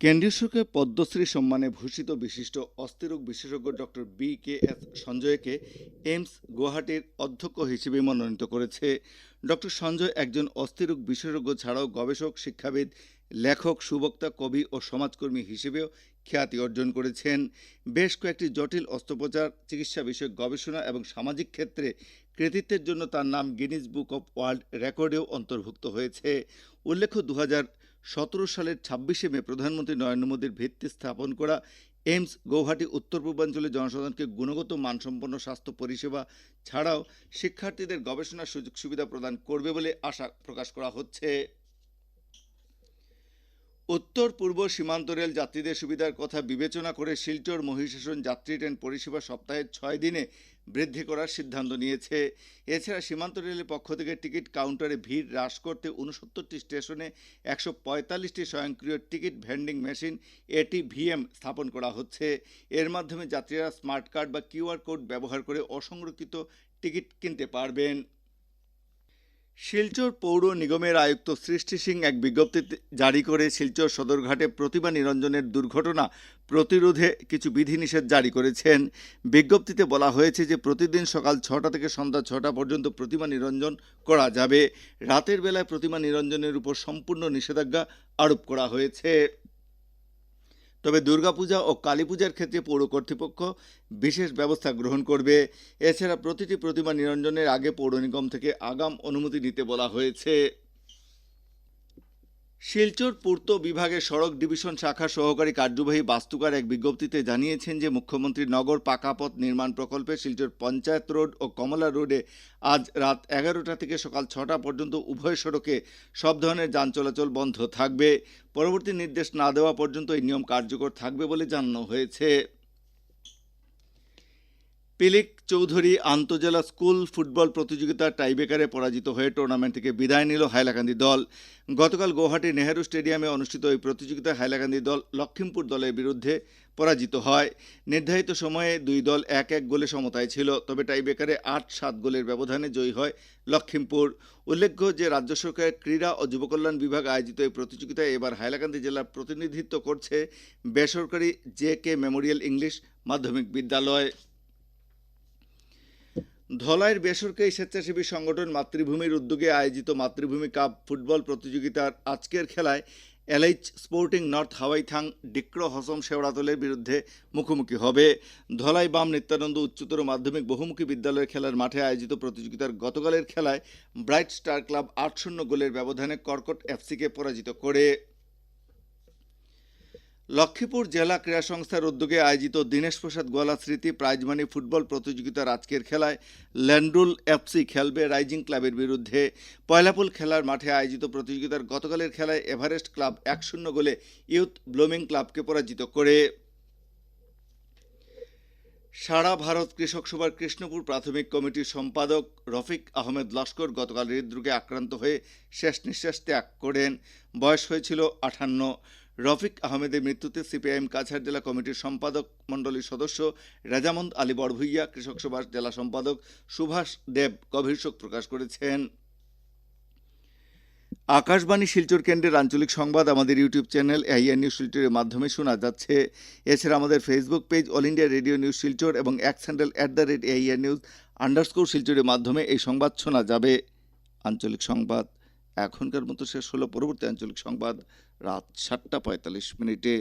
কেন্দ্রীয় সরকার পদ্মশ্রী সম্মানে ভূষিত বিশিষ্ট অস্থিরোগ বিশেষজ্ঞ ডক্টর বি কে এস সঞ্জয়কে এইমস গুয়াহাটির অধ্যক্ষ হিসেবে মনোনীত করেছে। ডক্টর সঞ্জয় একজন অস্থিরোগ বিশেষজ্ঞ ছাড়াও গবেষক, শিক্ষাবিদ, লেখক, সুবক্তা, কবি ও সমাজকর্মী হিসেবেও খ্যাতি অর্জন করেছেন। বেশ কয়েকটি জটিল অস্ত্রোপচার, চিকিৎসা বিষয়ক গবেষণা এবং সামাজিক ক্ষেত্রে কৃতিত্বের জন্য তার নাম গিনিজ বুক অব ওয়ার্ল্ড রেকর্ডেও অন্তর্ভুক্ত হয়েছে। উল্লেখ্য দু হাজার সতেরো সালের ছাব্বিশে মে প্রধানমন্ত্রী নরেন্দ্র মোদীর ভিত্তি স্থাপন করা এইমস গৌহাটি উত্তর পূর্বাঞ্চলের জনসাধারণকে গুণগত মানসম্পন্ন স্বাস্থ্য পরিষেবা ছাড়াও শিক্ষার্থীদের গবেষণার সুযোগ সুবিধা প্রদান করবে বলে আশা প্রকাশ করা হচ্ছে। উত্তর পূর্ব সীমান্ত রেল যাত্রীদের সুবিধার কথা বিবেচনা করে শিলচর মহিষাসন যাত্রী ট্রেন পরিষেবা সপ্তাহে ছয় দিনে বৃদ্ধি করার সিদ্ধান্ত নিয়েছে। এছাড়া সীমান্ত রেলের পক্ষ থেকে টিকিট কাউন্টারে ভিড় হ্রাস করতে উনসত্তরটি স্টেশনে একশো পঁয়তাল্লিশটি স্বয়ংক্রিয় টিকিট ভেন্ডিং মেশিন এটিভিএম স্থাপন করা হচ্ছে। এর মাধ্যমে যাত্রীরা স্মার্ট কার্ড বা কিউআর কোড ব্যবহার করে অসংরক্ষিত টিকিট কিনতে পারবেন। শিলচর পৌর নিগমের আয়ুক্ত সৃষ্টি সিং এক বিজ্ঞপ্তি জারি করে শিলচর সদরঘাটে প্রতিমা নিরঞ্জনের দুর্ঘটনা প্রতিরোধে কিছু বিধিনিষেধ জারি করেছেন। বিজ্ঞপ্তিতে বলা হয়েছে যে প্রতিদিন সকাল ছটা থেকে সন্ধ্যা ছটা পর্যন্ত প্রতিমা নিরঞ্জন করা যাবে। রাতের বেলায় প্রতিমা নিরঞ্জনের উপর সম্পূর্ণ নিষেধাজ্ঞা আরোপ করা হয়েছে। তবে দুর্গাপূজা ও কালী পূজার ক্ষেত্রে পৌর কর্তৃপক্ষ বিশেষ ব্যবস্থা গ্রহণ করবে। এছাড়া প্রতিটি প্রতিমা নিরঞ্জনের আগে পৌর নিগম থেকে আগাম অনুমতি নিতে বলা হয়েছে। শিলচর পূর্ত বিভাগের সড়ক ডিভিশন শাখা সহকারী কার্যবাহী বাস্তুকার এক বিজ্ঞপ্তিতে জানিয়েছেন যে মুখ্যমন্ত্রী নগর পাকাপথ নির্মাণ প্রকল্পে শিলচর পঞ্চায়েত রোড ও কমলা রোডে আজ রাত এগারোটা থেকে সকাল ছটা পর্যন্ত উভয় সড়কে সব ধরনের যান চলাচল বন্ধ থাকবে। পরবর্তী নির্দেশ না দেওয়া পর্যন্ত এই নিয়ম কার্যকর থাকবে বলে জানানো হয়েছে। পিলিক চৌধুরী আন্তজেলা স্কুল ফুটবল প্রতিযোগিতার টাইবেকারে পরাজিত হয়ে টুর্নামেন্ট থেকে বিদায় নিল হাইলাকান্দি দল। গতকাল গৌহাটি নেহেরু স্টেডিয়ামে অনুষ্ঠিত ওই প্রতিযোগিতায় হাইলাকান্দি দল লক্ষিমপুর দলের বিরুদ্ধে পরাজিত হয়। নির্ধারিত সময়ে দুই দল এক এক গোলে সমতায় ছিল, তবে টাইবেকারে আট সাত গোলের ব্যবধানে জয়ী হয় লক্ষিমপুর। উল্লেখ্য যে রাজ্য সরকারের ক্রীড়া ও যুবকল্যাণ বিভাগ আয়োজিত এই প্রতিযোগিতায় এবার হাইলাকান্দি জেলার প্রতিনিধিত্ব করছে বেসরকারি জে কে মেমোরিয়াল ইংলিশ মাধ্যমিক বিদ্যালয়। ধলাইয়ের বেসরকারি স্বেচ্ছাসেবী সংগঠন মাতৃভূমির উদ্যোগে আয়োজিত মাতৃভূমি কাপ ফুটবল প্রতিযোগিতার আজকের খেলায় এলএইচ স্পোর্টিং নর্থ হাওয়াইথাং ডিক্রো হসম শেওড়াতলের বিরুদ্ধে মুখোমুখি হবে। ধলাই বাম নিত্যানন্দ উচ্চতর মাধ্যমিক বহুমুখী বিদ্যালয়ের খেলার মাঠে আয়োজিত প্রতিযোগিতার গতকালের খেলায় ব্রাইট স্টার ক্লাব আট শূন্য গোলের ব্যবধানে কর্কট এফসিকে পরাজিত করে। লক্ষ্মীপুর জেলা ক্রীড়া সংস্থার উদ্যোগে আয়োজিত দীনেশ প্রসাদ গোয়ালা স্মৃতি প্রাইজমানি ফুটবল প্রতিযোগিতার আজকের খেলায় ল্যান্ডুল এফসি খেলবে রাইজিং ক্লাবের বিরুদ্ধে। পয়লাপুল খেলার মাঠে আয়োজিত প্রতিযোগিতার গতকালের খেলায় এভারেস্ট ক্লাব এক শূন্য গোলে ইউথ ব্লুমিং ক্লাবকে পরাজিত করে। সারা ভারত কৃষক সভার কৃষ্ণপুর প্রাথমিক কমিটির সম্পাদক রফিক আহমেদ লস্কর গতকাল হৃদরোগে আক্রান্ত হয়ে শেষ নিঃশ্বাস ত্যাগ করেন। বয়স হয়েছিল আঠান্ন। রফিক আহমেদের মৃত্যুতে সিপিআইএম কাছাড় জেলা কমিটির সম্পাদক মণ্ডলীর সদস্য রেজামন্দ আলী বড়ভুইয়া, কৃষক সভার জেলা সম্পাদক সুভাষ দেব গভীর শোক প্রকাশ করেছেন। আকাশবাণী শিলচর কেন্দ্রের আঞ্চলিক সংবাদ আমাদের ইউটিউব চ্যানেল এআইআর নিউজ শিলচরের মাধ্যমে শোনা যাচ্ছে। এছাড়া আমাদের Facebook page all India radio news Silchar এবং এক handle at the rate AIR news underscore শিলচরের মাধ্যমে এই সংবাদ শোনা যাবে। আঞ্চলিক সংবাদ এখনকার মতো শেষ হলো। পরবর্তী আঞ্চলিক সংবাদ রাত সাতটা পঁয়তাল্লিশ মিনিটে।